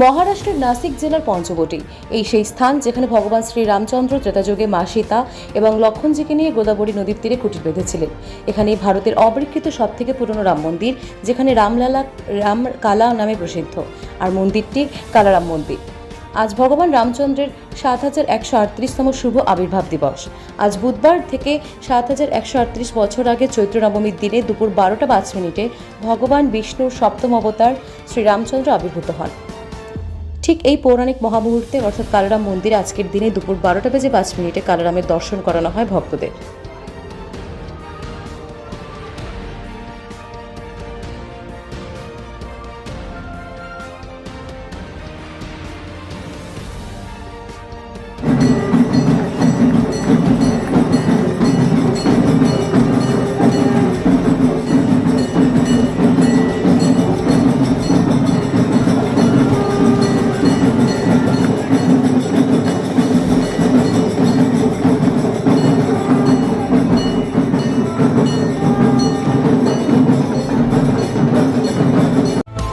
মহারাষ্ট্রের নাসিক জেলার পঞ্চবটি। এই সেই স্থান যেখানে ভগবান শ্রী রামচন্দ্র ত্রেতাযুগে মা সীতা এবং লক্ষণজিকে নিয়ে গোদাবরী নদীর তীরে কুটির বেঁধেছিলেন। এখানে ভারতের অবিকৃত সব থেকে পুরনো রাম মন্দির, যেখানে রামলালা, রাম কালা নামে প্রসিদ্ধ। আর মন্দিরটি কালারাম মন্দির। আজ ভগবান রামচন্দ্রের সাত হাজার একশো আটত্রিশতম শুভ আবির্ভাব দিবস। আজ বুধবার থেকে সাত হাজার একশো আটত্রিশ বছর আগে চৈত্র নবমীর দিনে দুপুর বারোটা পাঁচ মিনিটে ভগবান বিষ্ণুর সপ্তম অবতার শ্রীরামচন্দ্র আবির্ভূত হন। ঠিক এই পৌরাণিক মহামুহূর্তে, অর্থাৎ কালারাম মন্দিরে আজকের দিনে দুপুর বারোটা বেজে পাঁচ মিনিটে কালারামের দর্শন করানো হয় ভক্তদের।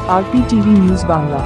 RPTV news Bangla